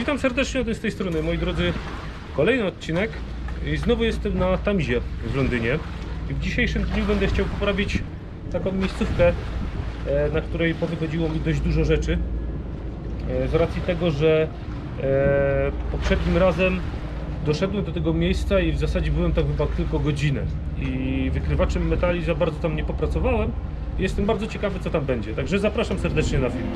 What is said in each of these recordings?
Witam serdecznie z tej strony, moi drodzy. Kolejny odcinek i znowu jestem na Tamizie w Londynie. I w dzisiejszym dniu będę chciał poprawić taką miejscówkę, e, na której powychodziło mi dość dużo rzeczy. E, Z racji tego, że e, poprzednim razem doszedłem do tego miejsca i w zasadzie byłem tam chyba tylko godzinę. I wykrywaczem metali za bardzo tam nie popracowałem. Jestem bardzo ciekawy, co tam będzie. Także zapraszam serdecznie na film.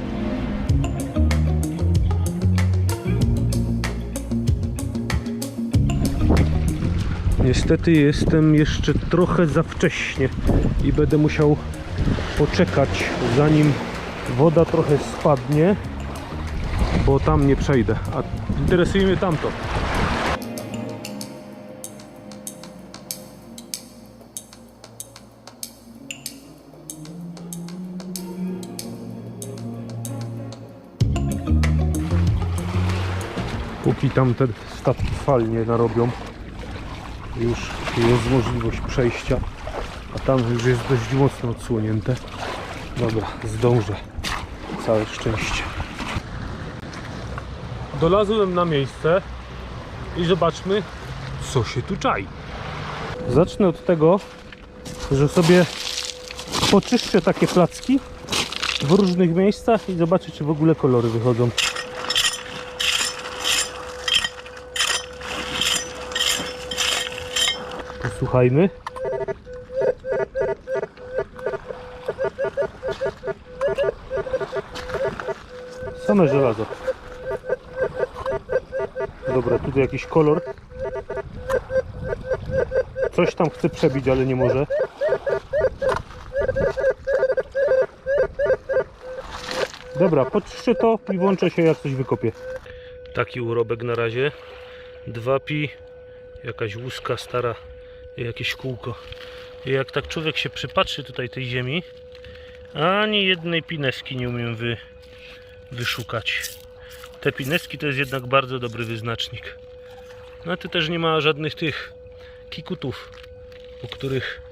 Niestety jestem jeszcze trochę za wcześnie i będę musiał poczekać zanim woda trochę spadnie, bo tam nie przejdę. A interesuje mnie tamto. Póki tam te statki fal nie narobią, już jest możliwość przejścia, a tam już jest dość mocno odsłonięte. Dobra, zdążę. Całe szczęście. Dolazłem na miejsce i zobaczmy, co się tu czai. Zacznę od tego, że sobie poczyszczę takie placki w różnych miejscach i zobaczę, czy w ogóle kolory wychodzą. Posłuchajmy. Same żelazo. Dobra, tutaj jakiś kolor. Coś tam chce przebić, ale nie może. Dobra, podczyszczę to i włączę się jak coś wykopię. Taki urobek na razie. Dwa pi, jakaś łuska stara jakieś kółko. Jak tak człowiek się przypatrzy tutaj tej ziemi, ani jednej pineski nie umiem wy, wyszukać. Te pineski to jest jednak bardzo dobry wyznacznik. No tu też nie ma żadnych tych kikutów, o których,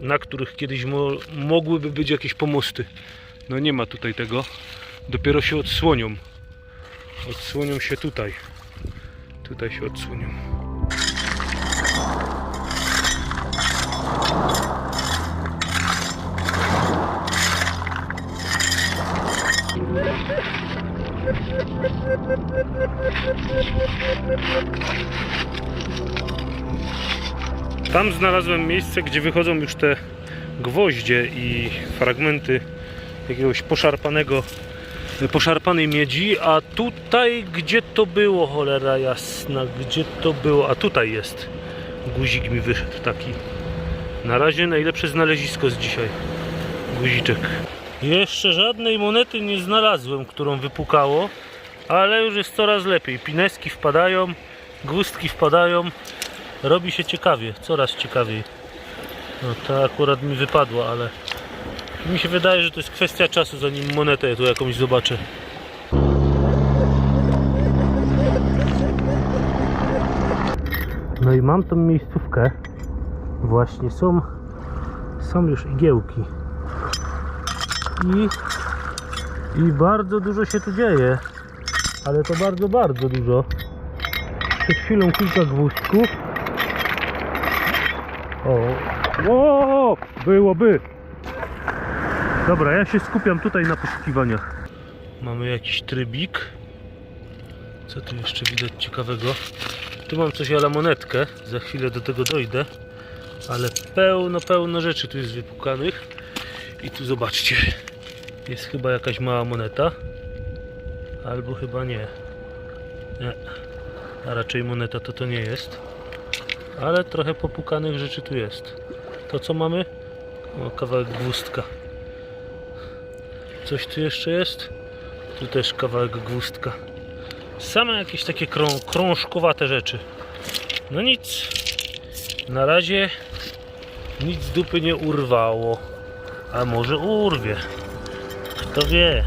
na których kiedyś mo, mogłyby być jakieś pomosty. No nie ma tutaj tego. Dopiero się odsłonią. Odsłonią się tutaj. Tutaj się odsłonią. Tam znalazłem miejsce, gdzie wychodzą już te gwoździe i fragmenty jakiegoś poszarpanego, poszarpanej miedzi, a tutaj gdzie to było, cholera jasna, gdzie to było, a tutaj jest guzik mi wyszedł taki. Na razie najlepsze znalezisko z dzisiaj. Guziczek. Jeszcze żadnej monety nie znalazłem, którą wypukało, ale już jest coraz lepiej. Pineski wpadają, gwózdki wpadają. Robi się ciekawie, coraz ciekawiej. No to akurat mi wypadło, ale mi się wydaje, że to jest kwestia czasu, zanim monetę tu jakąś zobaczę. No i mam tą miejscówkę. Właśnie są, są już igiełki. I, I bardzo dużo się tu dzieje. Ale to bardzo, bardzo dużo. Przed chwilą kilka gwóźdków. O, o, byłoby. Dobra, ja się skupiam tutaj na poszukiwaniach. Mamy jakiś trybik. Co tu jeszcze widać ciekawego? Tu mam coś ale monetkę. Za chwilę do tego dojdę. Ale pełno, pełno rzeczy tu jest wypukanych. I tu zobaczcie. Jest chyba jakaś mała moneta. Albo chyba nie. Nie. A raczej moneta to to nie jest. Ale trochę popukanych rzeczy tu jest. To co mamy? O, kawałek gwózdka. Coś tu jeszcze jest? Tu też kawałek gwózdka. Same jakieś takie krą krążkowate rzeczy. No nic. Na razie nic dupy nie urwało. A może urwie. Kto wie.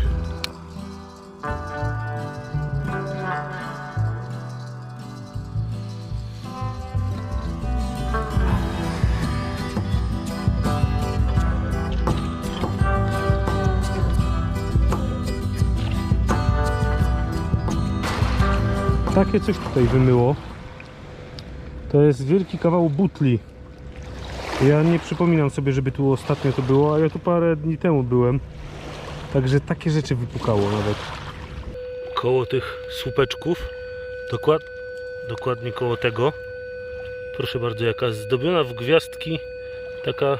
Takie coś tutaj wymyło. To jest wielki kawał butli. Ja nie przypominam sobie, żeby tu ostatnio to było, a ja tu parę dni temu byłem. Także takie rzeczy wypukało nawet. Koło tych słupeczków, dokład, dokładnie koło tego, proszę bardzo, jaka zdobiona w gwiazdki taka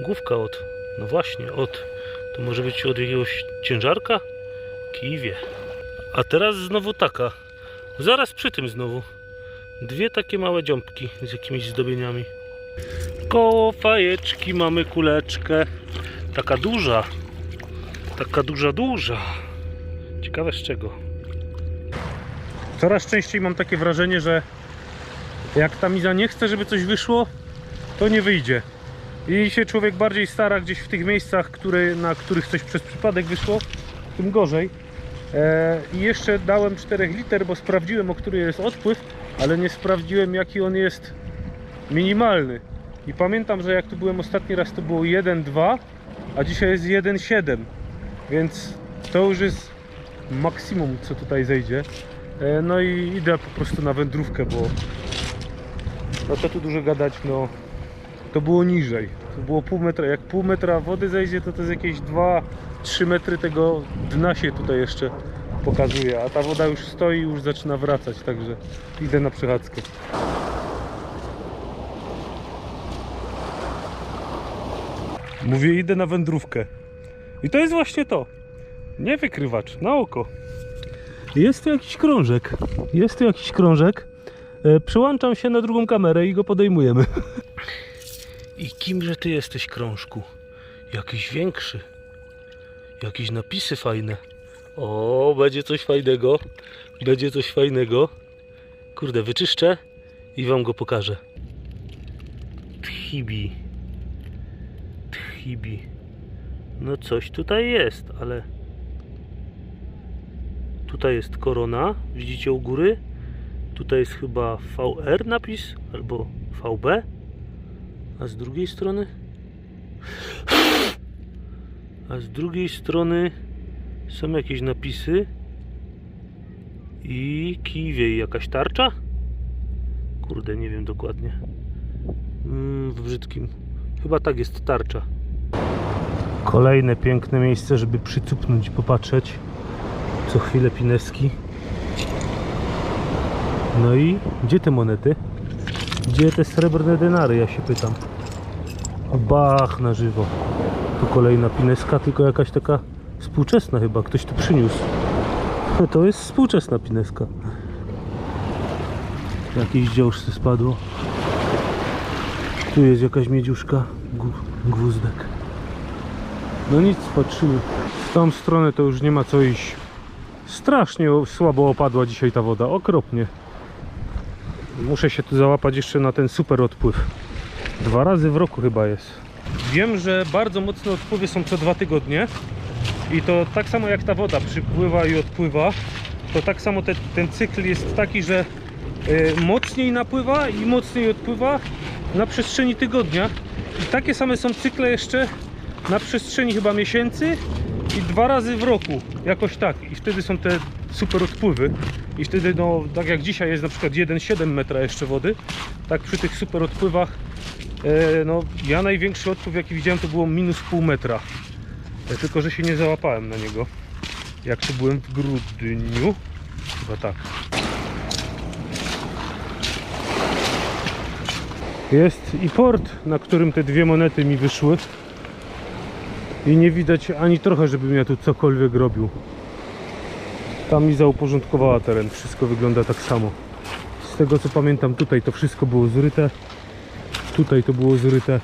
główka od, no właśnie, od, to może być od jakiegoś ciężarka? Kiwie. A teraz znowu taka, zaraz przy tym znowu. Dwie takie małe dziąbki z jakimiś zdobieniami. Koło fajeczki mamy kuleczkę. Taka duża. Taka duża, duża. Ciekawe z czego. Coraz częściej mam takie wrażenie, że jak ta miza nie chce, żeby coś wyszło, to nie wyjdzie. I się człowiek bardziej stara gdzieś w tych miejscach, które, na których coś przez przypadek wyszło, tym gorzej. E, I jeszcze dałem 4 liter, bo sprawdziłem, o który jest odpływ, ale nie sprawdziłem, jaki on jest minimalny. I pamiętam, że jak tu byłem ostatni raz, to było 1,2, a dzisiaj jest 1,7. Więc to już jest maksimum, co tutaj zejdzie. E, No i idę po prostu na wędrówkę, bo no co tu dużo gadać, no to było niżej. To było pół metra. Jak pół metra wody zejdzie, to to jest jakieś 2-3 metry tego dna się tutaj jeszcze pokazuje. A ta woda już stoi już zaczyna wracać, także idę na przechadzkę. Mówię, idę na wędrówkę. I to jest właśnie to. Nie wykrywacz, na oko. Jest tu jakiś krążek. Jest tu jakiś krążek. E, Przyłączam się na drugą kamerę i go podejmujemy. I kimże ty jesteś, krążku? Jakiś większy. Jakieś napisy fajne. O, będzie coś fajnego. Będzie coś fajnego. Kurde, wyczyszczę i wam go pokażę. Tchibi. Tchibi. No coś tutaj jest, ale... Tutaj jest korona, widzicie u góry? Tutaj jest chyba VR napis, albo VB. A z drugiej strony? A z drugiej strony są jakieś napisy i kiwie i jakaś tarcza? Kurde, nie wiem dokładnie. Mm, w brzydkim. Chyba tak jest tarcza. Kolejne piękne miejsce, żeby przycupnąć i popatrzeć. Co chwilę pineski. No i gdzie te monety? Gdzie te srebrne denary, ja się pytam. Bach na żywo. Tu kolejna pineska, tylko jakaś taka współczesna chyba. Ktoś tu przyniósł. No To jest współczesna pineska. Jakieś dziełżce spadło. Tu jest jakaś miedziuszka. Gwózdek. No nic, patrzymy. W tą stronę to już nie ma co iść. Strasznie słabo opadła dzisiaj ta woda. Okropnie. Muszę się tu załapać jeszcze na ten super odpływ. Dwa razy w roku chyba jest. Wiem, że bardzo mocne odpływy są co dwa tygodnie. I to tak samo jak ta woda przypływa i odpływa, to tak samo te, ten cykl jest taki, że y, mocniej napływa i mocniej odpływa na przestrzeni tygodnia. I takie same są cykle jeszcze na przestrzeni chyba miesięcy i dwa razy w roku. Jakoś tak. I wtedy są te super odpływy. I wtedy, no, tak jak dzisiaj jest na przykład 1,7 metra jeszcze wody, tak przy tych super odpływach, no, ja największy odpływ jaki widziałem to było minus pół metra. E, Tylko, że się nie załapałem na niego. Jak to byłem w grudniu. Chyba tak. Jest i port, na którym te dwie monety mi wyszły. I nie widać ani trochę, żebym ja tu cokolwiek robił. Tam mi zauporządkowała teren. Wszystko wygląda tak samo. Z tego co pamiętam, tutaj to wszystko było zryte. Tutaj to było zryte.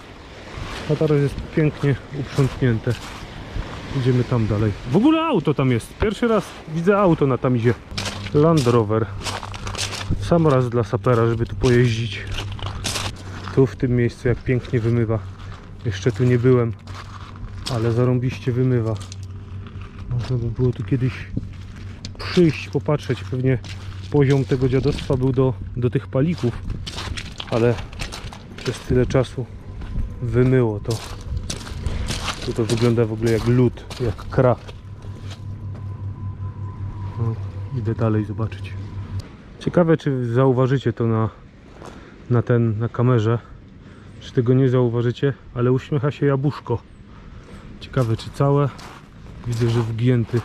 A teraz jest pięknie uprzątnięte. Idziemy tam dalej. W ogóle auto tam jest. Pierwszy raz widzę auto na tamizie. Land Rover. Sam raz dla sapera, żeby tu pojeździć. Tu w tym miejscu jak pięknie wymywa. Jeszcze tu nie byłem, ale zarąbiście wymywa. Można by było tu kiedyś przyjść, popatrzeć. Pewnie poziom tego dziadostwa był do, do tych palików, ale przez tyle czasu wymyło to. Tu to wygląda w ogóle jak lód, jak krak. No, idę dalej zobaczyć. Ciekawe, czy zauważycie to na, na ten, na kamerze. Czy tego nie zauważycie, ale uśmiecha się jabłuszko. Ciekawe, czy całe. Widzę, że wgięty.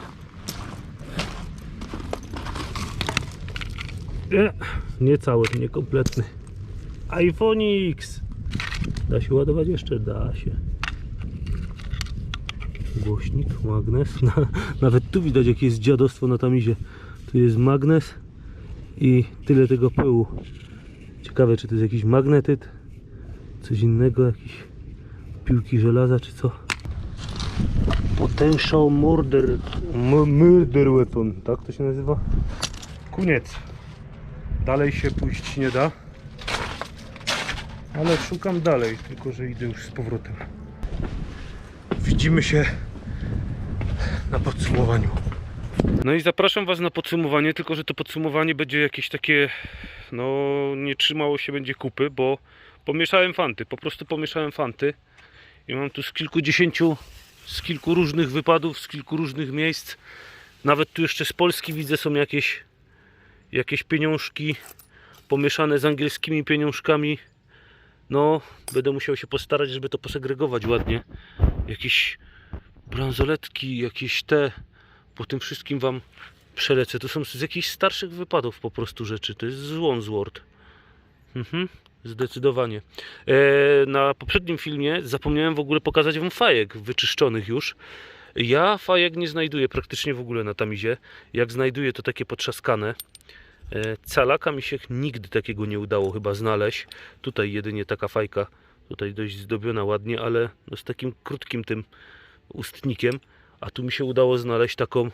Nie, nie cały, niekompletny. iPhone X. Da się ładować jeszcze? Da się. Głośnik, magnes. Na, nawet tu widać jakie jest dziadostwo na tamizie. Tu jest magnes i tyle tego pyłu. Ciekawe czy to jest jakiś magnetyt, coś innego, jakieś piłki żelaza czy co. Potential murder, murder weapon, tak to się nazywa? Koniec. Dalej się pójść nie da. Ale szukam dalej, tylko że idę już z powrotem. Widzimy się na podsumowaniu. No i zapraszam Was na podsumowanie, tylko że to podsumowanie będzie jakieś takie, no nie trzymało się będzie kupy, bo pomieszałem fanty, po prostu pomieszałem fanty i mam tu z kilkudziesięciu, z kilku różnych wypadów, z kilku różnych miejsc. Nawet tu jeszcze z Polski widzę są jakieś, jakieś pieniążki pomieszane z angielskimi pieniążkami. No, będę musiał się postarać, żeby to posegregować ładnie. Jakieś bransoletki, jakieś te. Po tym wszystkim Wam przelecę. To są z jakichś starszych wypadów po prostu rzeczy. To jest z Wandsworth. Mhm, zdecydowanie. E, na poprzednim filmie zapomniałem w ogóle pokazać Wam fajek wyczyszczonych już. Ja fajek nie znajduję praktycznie w ogóle na tamizie. Jak znajduję to takie potrzaskane. E, calaka mi się nigdy takiego nie udało chyba znaleźć. Tutaj jedynie taka fajka. Tutaj dość zdobiona ładnie, ale no z takim krótkim tym ustnikiem. A tu mi się udało znaleźć taką,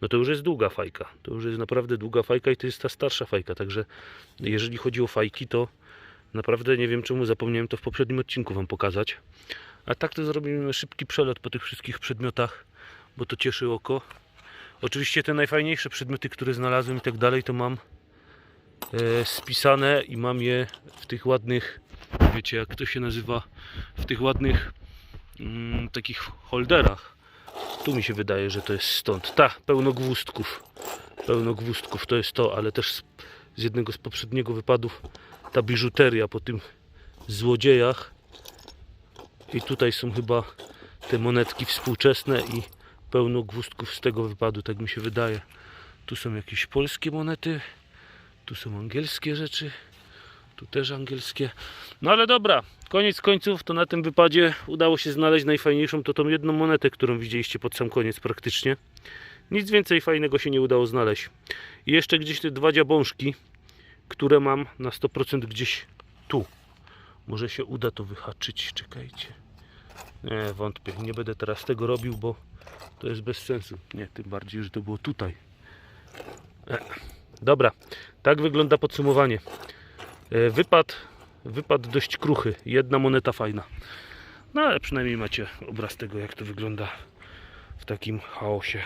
no to już jest długa fajka. To już jest naprawdę długa fajka i to jest ta starsza fajka. Także jeżeli chodzi o fajki, to naprawdę nie wiem czemu zapomniałem to w poprzednim odcinku Wam pokazać. A tak to zrobimy szybki przelot po tych wszystkich przedmiotach, bo to cieszy oko. Oczywiście te najfajniejsze przedmioty, które znalazłem i tak dalej, to mam e, spisane i mam je w tych ładnych, wiecie jak to się nazywa, w tych ładnych mm, takich holderach. Tu mi się wydaje, że to jest stąd. Ta, pełno gwózdków. Pełno gwózdków, to jest to, ale też z, z jednego z poprzedniego wypadów ta biżuteria po tym złodziejach. I tutaj są chyba te monetki współczesne i pełno gwózdków z tego wypadu, tak mi się wydaje. Tu są jakieś polskie monety, tu są angielskie rzeczy, tu też angielskie. No ale dobra, koniec końców to na tym wypadzie udało się znaleźć najfajniejszą, to tą jedną monetę, którą widzieliście pod sam koniec praktycznie. Nic więcej fajnego się nie udało znaleźć. I jeszcze gdzieś te dwa dziabążki, które mam na 100% gdzieś tu. Może się uda to wyhaczyć, czekajcie. Nie, wątpię, nie będę teraz tego robił, bo to jest bez sensu. Nie, tym bardziej, że to było tutaj. E, Dobra, tak wygląda podsumowanie. E, Wypad, wypad dość kruchy. Jedna moneta fajna. No ale przynajmniej macie obraz tego, jak to wygląda w takim chaosie.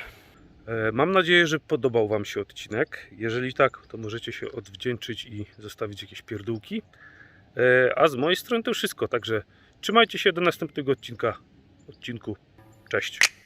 E, Mam nadzieję, że podobał Wam się odcinek. Jeżeli tak, to możecie się odwdzięczyć i zostawić jakieś pierdółki. A z mojej strony to wszystko, także trzymajcie się do następnego odcinka. Odcinku. Cześć.